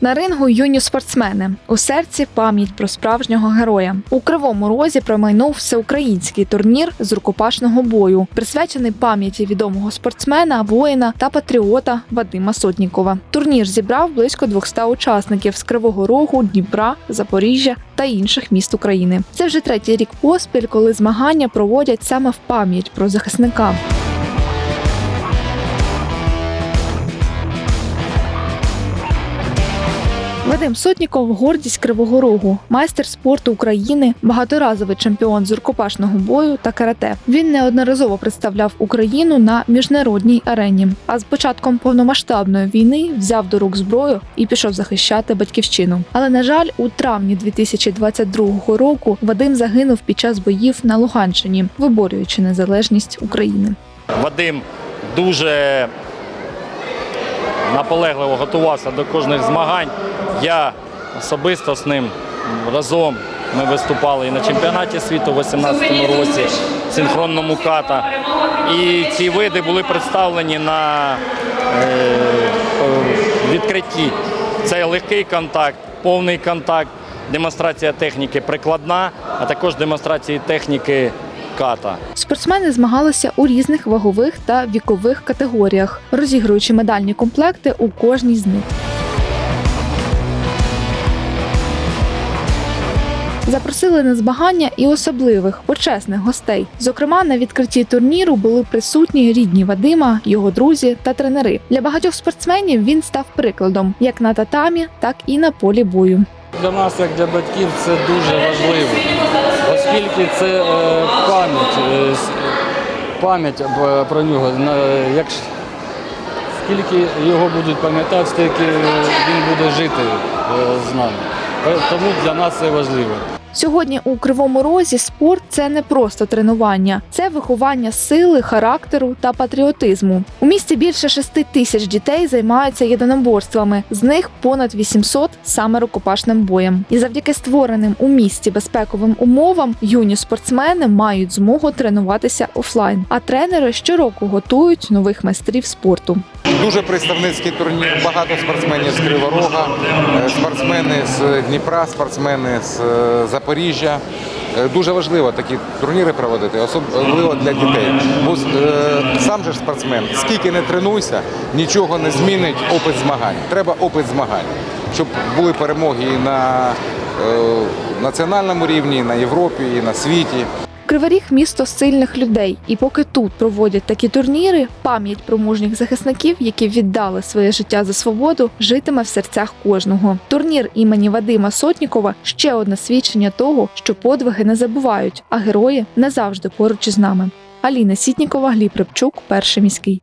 На рингу юні спортсмени у серці пам'ять про справжнього героя. У кривому розі промайнув всеукраїнський турнір з рукопашного бою, присвячений пам'яті відомого спортсмена, воїна та патріота Вадима Сотнікова. Турнір зібрав близько 200 учасників з Кривого Рогу, Дніпра, Запоріжжя та інших міст України. Це вже третій рік поспіль, коли змагання проводять саме в пам'ять про захисника. Вадим Сотніков гордість Кривого Рогу, майстер спорту України, багаторазовий чемпіон з рукопашного бою та карате. Він неодноразово представляв Україну на міжнародній арені. А з початком повномасштабної війни взяв до рук зброю і пішов захищати батьківщину. Але на жаль, у травні 2022 року Вадим загинув під час боїв на Луганщині, виборюючи незалежність України. Вадим дуже наполегливо готувався до кожних змагань. Я особисто з ним разом ми виступали і на чемпіонаті світу у 2018 році в синхронному ката. І ці види були представлені на е, відкритті. Це легкий контакт, повний контакт, демонстрація техніки прикладна, а також демонстрації техніки ката. Спортсмени змагалися у різних вагових та вікових категоріях, розігруючи медальні комплекти у кожній з них. Запросили на змагання і особливих почесних гостей. Зокрема, на відкритті турніру були присутні рідні Вадима, його друзі та тренери. Для багатьох спортсменів він став прикладом як на татамі, так і на полі бою. Для нас, як для батьків, це дуже важливо, оскільки це е, пам'ять, е, пам'ять е, про нього. Як скільки його будуть пам'ятати, стільки він буде жити з нами. Тому для нас це важливо. Сьогодні у Кривому Розі спорт це не просто тренування, це виховання сили, характеру та патріотизму. У місті більше 6 тисяч дітей займаються єдиноборствами, з них понад 800 саме рукопашним боєм. І завдяки створеним у місті безпековим умовам юні спортсмени мають змогу тренуватися офлайн. А тренери щороку готують нових майстрів спорту. Дуже представницький турнір, багато спортсменів з Криворога, е, спортсмени з Дніпра, спортсмени з е, Запоріжжя. Е, Дуже важливо такі турніри проводити, особливо для дітей. Бо сам же спортсмен, скільки не тренуйся, нічого не змінить опит змагань. Треба опит змагань, щоб були перемоги і на національному рівні, і на Європі, і на світі. Кривий Ріг – місто сильних людей, і поки тут проводять такі турніри, пам'ять про мужніх захисників, які віддали своє життя за свободу, житиме в серцях кожного. Турнір імені Вадима Сотнікова ще одне свідчення того, що подвиги не забувають, а герої не завжди поруч із нами. Аліна Сітнікова, Гліб Рибчук, перший міський.